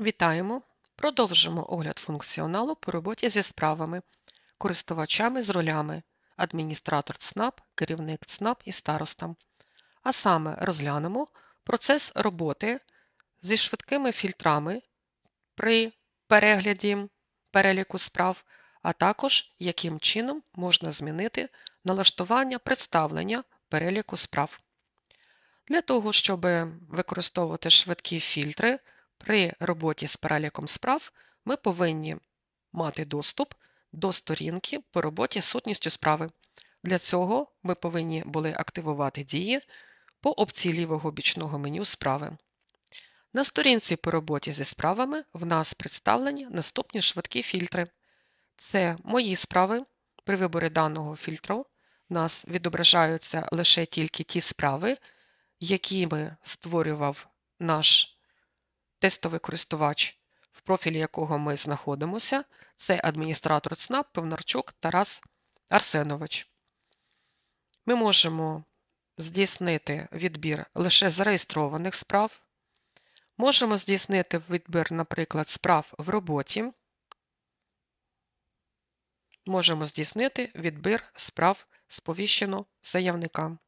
Вітаємо! Продовжимо огляд функціоналу по роботі зі справами, користувачами з ролями адміністратор ЦНАП, керівник ЦНАП і староста. А саме розглянемо процес роботи зі швидкими фільтрами при перегляді переліку справ, а також яким чином можна змінити налаштування представлення переліку справ. Для того, щоб використовувати швидкі фільтри, при роботі з переліком справ ми повинні мати доступ до сторінки по роботі з сутністю справи. Для цього ми повинні були активувати дії по опції лівого бічного меню справи. На сторінці по роботі зі справами в нас представлені наступні швидкі фільтри. Це мої справи. При виборі даного фільтру в нас відображаються лише тільки ті справи, які би створював наш тестовий користувач, в профілі якого ми знаходимося, це адміністратор ЦНАП Певнарчук Тарас Арсенович. Ми можемо здійснити відбір лише зареєстрованих справ. Можемо здійснити відбір, наприклад, справ в роботі. Можемо здійснити відбір справ сповіщено заявникам.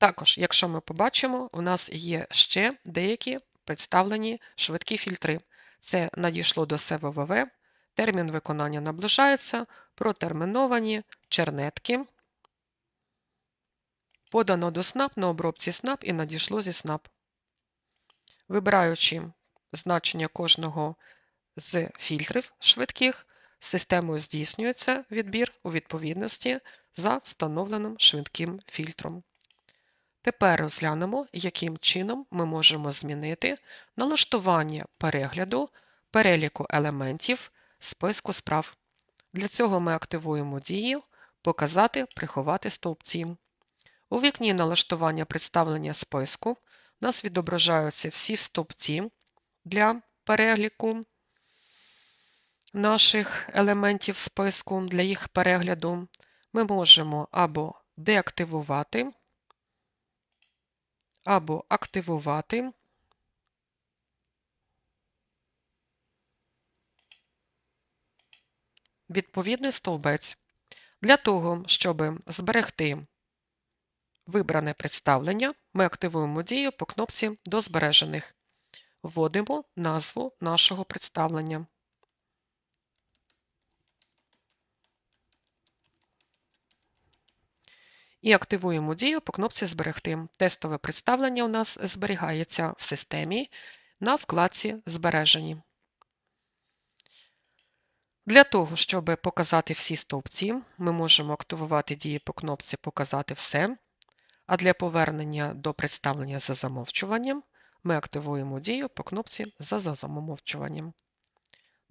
Також, якщо ми побачимо, у нас є ще деякі представлені швидкі фільтри. Це надійшло до СВВВ, термін виконання наближається, протерміновані чернетки. Подано до СНАП на обробці СНАП і надійшло зі СНАП. Вибираючи значення кожного з фільтрів швидких, системою здійснюється відбір у відповідності за встановленим швидким фільтром. Тепер розглянемо, яким чином ми можемо змінити налаштування перегляду переліку елементів списку справ. Для цього ми активуємо дію Показати, приховати стовпці. У вікні налаштування представлення списку у нас відображаються всі стовпці для переліку наших елементів списку, для їх перегляду. Ми можемо або деактивувати або активувати відповідний стовбець. Для того, щоб зберегти вибране представлення, ми активуємо дію по кнопці до збережених. Вводимо назву нашого представлення. І активуємо дію по кнопці Зберегти. Тестове представлення у нас зберігається в системі на вкладці Збережені. Для того, щоб показати всі стовпці, ми можемо активувати дії по кнопці Показати все. А для повернення до представлення за замовчуванням ми активуємо дію по кнопці За замовчуванням.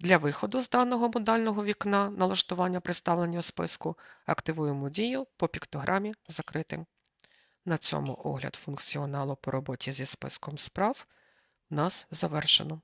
Для виходу з даного модального вікна налаштування представлення списку активуємо дію по піктограмі Закрити. На цьому огляд функціоналу по роботі зі списком справ у нас завершено.